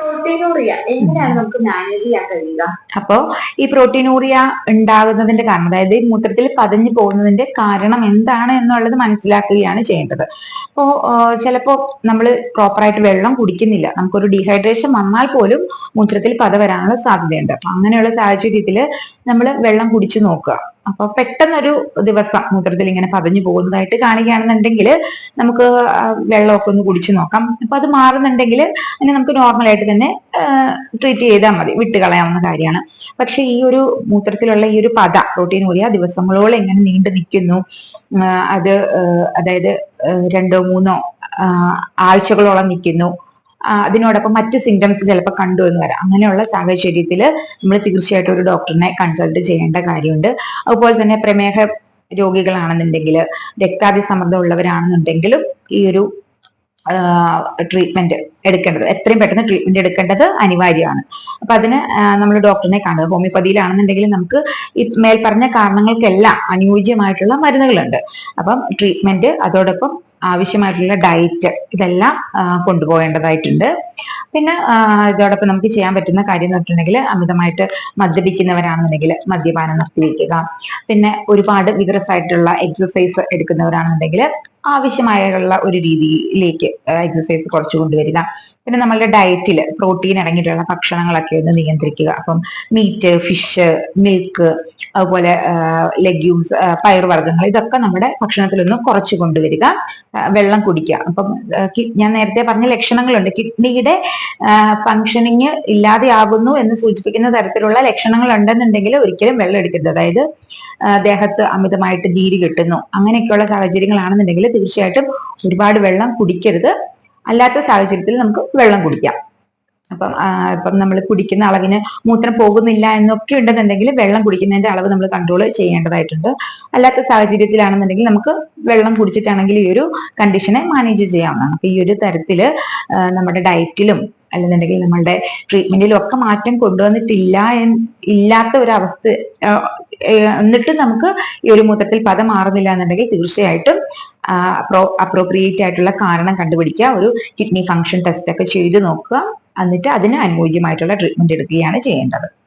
Proteinuria എങ്ങനെയാണ് നമുക്ക് manage കഴിയുക? അപ്പോ ഈ പ്രോട്ടീനൂറിയ ഉണ്ടാകുന്നതിന്റെ കാരണം അതായത് മൂത്രത്തിൽ പതഞ്ഞു പോകുന്നതിന്റെ കാരണം എന്താണ് എന്നുള്ളത് മനസ്സിലാക്കുകയാണ് ചെയ്യേണ്ടത്. അപ്പോ ചിലപ്പോ നമ്മൾ പ്രോപ്പറായിട്ട് വെള്ളം കുടിക്കുന്നില്ല. നമുക്കൊരു ഡീഹൈഡ്രേഷൻ വന്നാൽ പോലും മൂത്രത്തിൽ പത വരാനുള്ള സാധ്യതയുണ്ട്. അപ്പൊ അങ്ങനെയുള്ള സാഹചര്യത്തിൽ നമ്മൾ വെള്ളം കുടിച്ചു നോക്കുക. അപ്പൊ പെട്ടെന്നൊരു ദിവസം മൂത്രത്തിൽ ഇങ്ങനെ പതഞ്ഞു പോകുന്നതായിട്ട് കാണുകയാണെന്നുണ്ടെങ്കിൽ നമുക്ക് വെള്ളമൊക്കെ ഒന്ന് കുടിച്ചു നോക്കാം. അപ്പൊ അത് മാറുന്നുണ്ടെങ്കിൽ അതിനെ നമുക്ക് നോർമലായിട്ട് തന്നെ ട്രീറ്റ് ചെയ്താൽ മതി. വിട്ടുകളയാവുന്ന കാര്യമാണ്. പക്ഷെ ഈ ഒരു മൂത്രത്തിലുള്ള ഈ ഒരു പത പ്രോട്ടീൻ കൂടിയ ദിവസങ്ങളോളം എങ്ങനെ നീണ്ടു നിൽക്കുന്നു. അത് അതായത് രണ്ടോ മൂന്നോ ആഴ്ചകളോളം നിൽക്കുന്നു. അതിനോടൊപ്പം മറ്റ് സിംറ്റംസ് ചിലപ്പോൾ കണ്ടു എന്ന് വരാം. അങ്ങനെയുള്ള സാഹചര്യത്തിൽ നമ്മൾ തീർച്ചയായിട്ടും ഒരു ഡോക്ടറിനെ കൺസൾട്ട് ചെയ്യേണ്ട കാര്യമുണ്ട്. അതുപോലെ തന്നെ പ്രമേഹ രോഗികളാണെന്നുണ്ടെങ്കിൽ രക്താതി സമ്മർദ്ദം ഉള്ളവരാണെന്നുണ്ടെങ്കിലും ഈ ഒരു ട്രീറ്റ്മെന്റ് എടുക്കേണ്ടത് എത്രയും പെട്ടെന്ന് ട്രീറ്റ്മെന്റ് എടുക്കേണ്ടത് അനിവാര്യമാണ്. അപ്പൊ അതിന് നമ്മൾ ഡോക്ടറിനെ കാണുക. ഹോമിയോപ്പതിയിലാണെന്നുണ്ടെങ്കിൽ നമുക്ക് ഈ മേൽപ്പറഞ്ഞ കാരണങ്ങൾക്കെല്ലാം അനുയോജ്യമായിട്ടുള്ള മരുന്നുകളുണ്ട്. അപ്പം ട്രീറ്റ്മെന്റ് അതോടൊപ്പം ആവശ്യമായിട്ടുള്ള ഡയറ്റ് ഇതെല്ലാം കൊണ്ടുപോകേണ്ടതായിട്ടുണ്ട്. പിന്നെ ഇതോടൊപ്പം നമുക്ക് ചെയ്യാൻ പറ്റുന്ന കാര്യം എന്ന് പറഞ്ഞിട്ടുണ്ടെങ്കിൽ അമിതമായിട്ട് മദ്യപിക്കുന്നവരാണെന്നുണ്ടെങ്കിൽ മദ്യപാനം നിർത്തി നിർത്തിവെക്കുക. പിന്നെ ഒരുപാട് വിഗ്രസ് ആയിട്ടുള്ള എക്സസൈസ് എടുക്കുന്നവരാണെന്നുണ്ടെങ്കിൽ ആവശ്യമായുള്ള ഒരു രീതിയിലേക്ക് എക്സസൈസ് കുറച്ച് കൊണ്ടുവരിക. പിന്നെ നമ്മളുടെ ഡയറ്റിൽ പ്രോട്ടീൻ അടങ്ങിയിട്ടുള്ള ഭക്ഷണങ്ങളൊക്കെ ഒന്ന് നിയന്ത്രിക്കുക. അപ്പം മീറ്റ് ഫിഷ് മിൽക്ക് അതുപോലെ ലെഗ്യൂംസ് പയറുവർഗങ്ങൾ ഇതൊക്കെ നമ്മുടെ ഭക്ഷണത്തിലൊന്ന് കുറച്ച് കൊണ്ടുവരിക. വെള്ളം കുടിക്കുക. അപ്പം ഞാൻ നേരത്തെ പറഞ്ഞ ലക്ഷണങ്ങളുണ്ട്. കിഡ്നിയുടെ ഫങ്ഷനിങ് ഇല്ലാതെയാകുന്നു എന്ന് സൂചിപ്പിക്കുന്ന തരത്തിലുള്ള ലക്ഷണങ്ങൾ ഉണ്ടെന്നുണ്ടെങ്കിൽ ഒരിക്കലും വെള്ളം എടുക്കരുത്. അതായത് ദേഹത്ത് അമിതമായിട്ട് നീര് കിട്ടുന്നു. അങ്ങനെയൊക്കെയുള്ള സാഹചര്യങ്ങളാണെന്നുണ്ടെങ്കിൽ തീർച്ചയായിട്ടും ഒരുപാട് വെള്ളം കുടിക്കരുത്. അല്ലാത്ത സാഹചര്യത്തിൽ നമുക്ക് വെള്ളം കുടിക്കാം. അപ്പം ഇപ്പം നമ്മൾ കുടിക്കുന്ന അളവിന് മൂത്രം പോകുന്നില്ല എന്നൊക്കെ ഉണ്ടെന്നുണ്ടെങ്കിൽ വെള്ളം കുടിക്കുന്നതിന്റെ അളവ് നമ്മൾ കൺട്രോൾ ചെയ്യേണ്ടതായിട്ടുണ്ട്. അല്ലാത്ത സാഹചര്യത്തിലാണെന്നുണ്ടെങ്കിൽ നമുക്ക് വെള്ളം കുടിച്ചിട്ടാണെങ്കിൽ ഈ ഒരു കണ്ടീഷനെ മാനേജ് ചെയ്യാവുന്നതാണ്. അപ്പൊ ഈ ഒരു തരത്തിൽ നമ്മുടെ ഡയറ്റിലും അല്ലെന്നുണ്ടെങ്കിൽ നമ്മളുടെ ട്രീറ്റ്മെന്റിലും ഒക്കെ മാറ്റം കൊണ്ടുവന്നിട്ടില്ല ഇല്ലാത്ത ഒരു അവസ്ഥ എന്നിട്ട് നമുക്ക് ഈ ഒരു മൂത്രത്തിൽ പദം മാറുന്നില്ല എന്നുണ്ടെങ്കിൽ തീർച്ചയായിട്ടും അപ്രോപ്രിയേറ്റ് ആയിട്ടുള്ള കാരണം കണ്ടുപിടിക്കുക. ഒരു കിഡ്നി ഫംഗ്ഷൻ ടെസ്റ്റ് ഒക്കെ ചെയ്ത് നോക്കുക. എന്നിട്ട് അതിന് അനുയോജ്യമായിട്ടുള്ള ട്രീറ്റ്മെന്റ് എടുക്കുകയാണ് ചെയ്യേണ്ടത്.